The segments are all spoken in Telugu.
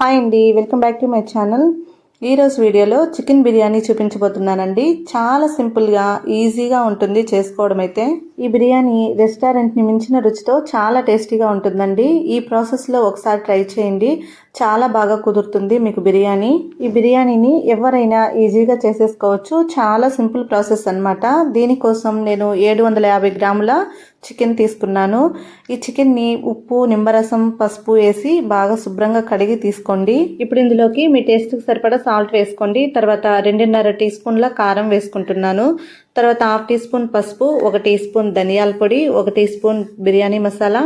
హాయ్ అండి welcome back to my channel. ఈరోజు వీడియోలో చికెన్ బిర్యానీ చూపించబోతున్నానండి. చాలా సింపుల్గా ఈజీగా ఉంటుంది చేసుకోవడం అయితే. ఈ బిర్యానీ రెస్టారెంట్ని మించిన రుచితో చాలా టేస్టీగా ఉంటుందండి. ఈ ప్రాసెస్లో ఒకసారి ట్రై చేయండి. చాలా బాగా కుదురుతుంది మీకు బిర్యానీ. ఈ బిర్యానీని ఎవరైనా ఈజీగా చేసేసుకోవచ్చు. చాలా సింపుల్ ప్రాసెస్ అనమాట దీనికోసం నేను ఏడు వందల యాభై గ్రాముల చికెన్ తీసుకున్నాను. ఈ చికెన్ని ఉప్పు నిమ్మరసం పసుపు వేసి బాగా శుభ్రంగా కడిగి తీసుకోండి. ఇప్పుడు ఇందులోకి మీ టేస్ట్కి సరిపడా సాల్ట్ వేసుకోండి. తర్వాత రెండున్నర టీ స్పూన్ల కారం వేసుకుంటున్నాను. తర్వాత హాఫ్ టీ స్పూన్ పసుపు ఒక టీ స్పూన్ ధనియాల పొడి ఒక టీ స్పూన్ బిర్యానీ మసాలా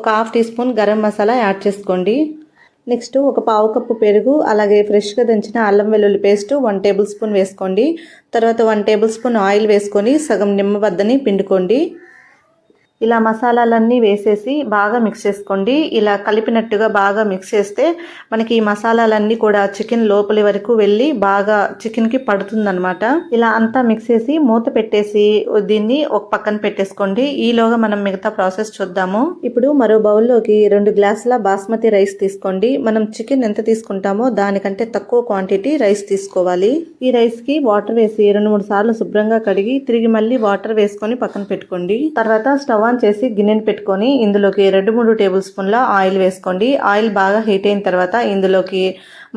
ఒక half teaspoon garam masala add చేసుకోండి. నెక్స్ట్ ఒక పావు కప్పు పెరుగు అలాగే ఫ్రెష్గా దంచిన అల్లం వెల్లుల్లి పేస్ట్ వన్ టేబుల్ స్పూన్ వేసుకోండి. తర్వాత వన్ టేబుల్ స్పూన్ ఆయిల్ వేసుకొని సగం నిమ్మబద్దని పిండుకోండి. ఇలా మసాలాలన్నీ వేసేసి బాగా మిక్స్ చేసుకోండి. ఇలా కలిపినట్టుగా బాగా మిక్స్ చేస్తే మనకి ఈ మసాలాలన్నీ కూడా చికెన్ లోపలి వరకు వెళ్ళి బాగా చికెన్కి పడుతుందనమాట ఇలా అంతా మిక్స్ చేసి మూత పెట్టేసి దీన్ని ఒక పక్కన పెట్టేసుకోండి. ఈలోగా మనం మిగతా ప్రాసెస్ చూద్దాము. ఇప్పుడు మరో బౌల్లోకి రెండు గ్లాసుల బాస్మతి రైస్ తీసుకోండి. మనం చికెన్ ఎంత తీసుకుంటామో దానికంటే తక్కువ క్వాంటిటీ రైస్ తీసుకోవాలి. ఈ రైస్కి వాటర్ వేసి రెండు మూడు సార్లు శుభ్రంగా కడిగి తిరిగి మళ్ళీ వాటర్ వేసుకొని పక్కన పెట్టుకోండి. తర్వాత స్టవ్ ఆన్ చేసి గిన్నెను పెట్టుకొని ఇందులోకి రెండు మూడు టేబుల్ స్పూన్ల ఆయిల్ వేసుకోండి. ఆయిల్ బాగా హీట్ అయిన తర్వాత ఇందులోకి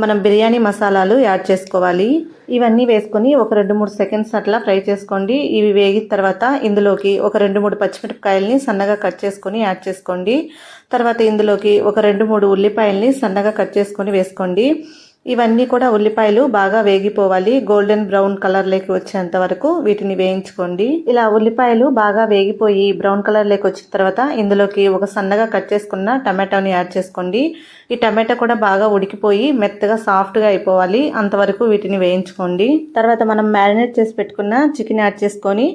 మనం బిర్యానీ మసాలాలు యాడ్ చేసుకోవాలి. ఇవన్నీ వేసుకొని ఒక రెండు మూడు సెకండ్స్ అట్లా ఫ్రై చేసుకోండి. ఇవి వేగిన తర్వాత ఇందులోకి ఒక రెండు మూడు పచ్చిమిరపకాయలని సన్నగా కట్ చేసుకొని యాడ్ చేసుకోండి. తర్వాత ఇందులోకి ఒక రెండు మూడు ఉల్లిపాయల్ని సన్నగా కట్ చేసుకొని వేసుకోండి. ఇవన్నీ కూడా ఉల్లిపాయలు బాగా వేగిపోవాలి. గోల్డెన్ బ్రౌన్ కలర్ లేకి వచ్చేంత వరకు వీటిని వేయించుకోండి. ఇలా ఉల్లిపాయలు బాగా వేగిపోయి బ్రౌన్ కలర్ లేకి వచ్చిన తర్వాత ఇందులోకి ఒక సన్నగా కట్ చేసుకున్న టమాటోని యాడ్ చేసుకోండి. ఈ టమాటా కూడా బాగా ఉడికిపోయి మెత్తగా సాఫ్ట్గా అయిపోవాలి. అంతవరకు వీటిని వేయించుకోండి. తర్వాత మనం మ్యారినేట్ చేసి పెట్టుకున్న చికెన్ యాడ్ చేసుకొని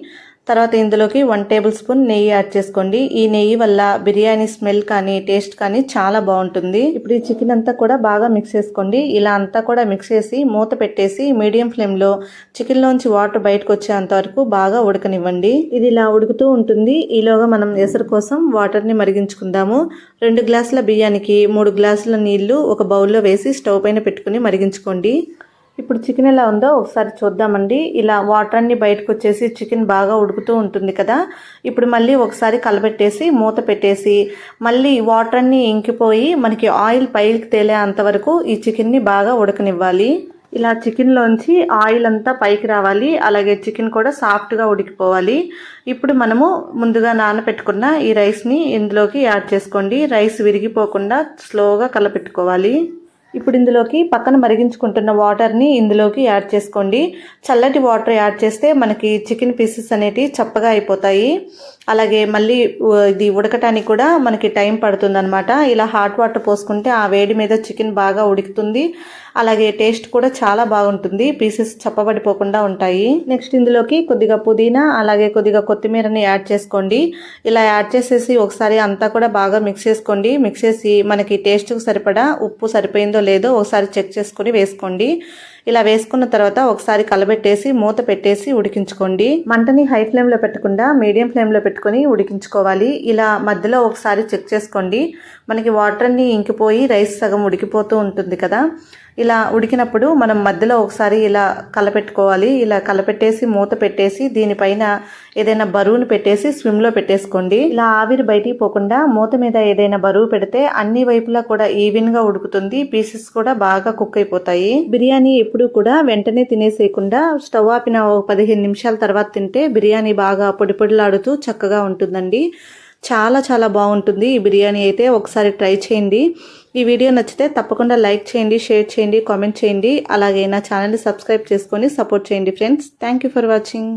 తర్వాత ఇందులోకి వన్ టేబుల్ స్పూన్ నెయ్యి యాడ్ చేసుకోండి. ఈ నెయ్యి వల్ల బిర్యానీ స్మెల్ కానీ టేస్ట్ కానీ చాలా బాగుంటుంది. ఇప్పుడు ఈ చికెన్ అంతా కూడా బాగా మిక్స్ చేసుకోండి. ఇలా అంతా కూడా మిక్స్ చేసి మూత పెట్టేసి మీడియం ఫ్లేమ్లో చికెన్లోంచి వాటర్ బయటకు వచ్చేంత వరకు బాగా ఉడకనివ్వండి. ఇది ఇలా ఉడుకుతూ ఉంటుంది. ఈలోగా మనం ఎసరు కోసం వాటర్ని మరిగించుకుందాము. రెండు గ్లాసుల బియ్యానికి మూడు గ్లాసుల నీళ్ళు ఒక బౌల్లో వేసి స్టవ్ పైన పెట్టుకుని మరిగించుకోండి. ఇప్పుడు చికెన్ ఎలా ఉందో ఒకసారి చూద్దామండి. ఇలా వాటర్ అన్ని బయటకు వచ్చేసి చికెన్ బాగా ఉడుకుతూ ఉంటుంది కదా. ఇప్పుడు మళ్ళీ ఒకసారి కలబెట్టేసి మూత పెట్టేసి మళ్ళీ వాటర్ అన్ని ఇంకిపోయి మనకి ఆయిల్ పైకి తేలే అంతవరకు ఈ చికెన్ని బాగా ఉడకనివ్వాలి. ఇలా చికెన్లోంచి ఆయిల్ అంతా పైకి రావాలి. అలాగే చికెన్ కూడా సాఫ్ట్గా ఉడికిపోవాలి. ఇప్పుడు మనము ముందుగా నానబెట్టుకున్న ఈ రైస్ని ఇందులోకి యాడ్ చేసుకోండి. రైస్ విరిగిపోకుండా స్లోగా కలపెట్టుకోవాలి. ఇప్పుడు ఇందులోకి పక్కన మరిగించుకుంటున్న వాటర్ని ఇందులోకి యాడ్ చేసుకోండి. చల్లటి వాటర్ యాడ్ చేస్తే మనకి చికెన్ పీసెస్ అనేటివి చప్పగా అయిపోతాయి. అలాగే మళ్ళీ ఇది ఉడకటానికి కూడా మనకి టైం పడుతుందనమాట ఇలా హాట్ వాటర్ పోసుకుంటే ఆ వేడి మీద చికెన్ బాగా ఉడుకుతుంది. అలాగే టేస్ట్ కూడా చాలా బాగుంటుంది. పీసెస్ చప్పబడిపోకుండా ఉంటాయి. నెక్స్ట్ ఇందులోకి కొద్దిగా పుదీనా అలాగే కొద్దిగా కొత్తిమీరని యాడ్ చేసుకోండి. ఇలా యాడ్ చేసేసి ఒకసారి అంతా కూడా బాగా మిక్స్ చేసుకోండి. మిక్స్ చేసి మనకి టేస్ట్కి సరిపడా ఉప్పు సరిపోయిందో లేదో ఒకసారి చెక్ చేసుకొని వేసుకోండి. ఇలా వేసుకున్న తర్వాత ఒకసారి కలబెట్టేసి మూత పెట్టేసి ఉడికించుకోండి. మంటని హై ఫ్లేమ్లో పెట్టకుండా మీడియం ఫ్లేమ్లో పెట్టుకొని ఉడికించుకోవాలి. ఇలా మధ్యలో ఒకసారి చెక్ చేసుకోండి. మనకి వాటర్ అన్ని ఇంకిపోయి రైస్ సగం ఉడికిపోతూ ఉంటుంది కదా. ఇలా ఉడికినప్పుడు మనం మధ్యలో ఒకసారి ఇలా కలపెట్టుకోవాలి. ఇలా కలపెట్టేసి మూత పెట్టేసి దీనిపైన ఏదైనా బరువును పెట్టేసి స్విమ్లో పెట్టేసుకోండి. ఇలా ఆవిరి బయటికి పోకుండా మూత మీద ఏదైనా బరువు పెడితే అన్ని వైపులా కూడా ఈవెన్గా ఉడుకుతుంది. పీసెస్ కూడా బాగా కుక్ అయిపోతాయి. బిర్యానీ ఎప్పుడు కూడా వెంటనే తినేసేయకుండా స్టవ్ ఆపిన ఒక పదిహేను నిమిషాల తర్వాత తింటే బిర్యానీ బాగా పొడి పొడిలాడుతూ చక్కగా ఉంటుందండి. చాలా చాలా బాగుంటుంది ఈ బిర్యానీ అయితే. ఒకసారి ట్రై చేయండి. ఈ వీడియో నచ్చితే తప్పకుండా లైక్ చేయండి షేర్ చేయండి కామెంట్ చేయండి. అలాగే నా ఛానల్ని సబ్స్క్రైబ్ చేసుకొని సపోర్ట్ చేయండి ఫ్రెండ్స్. Thank for watching.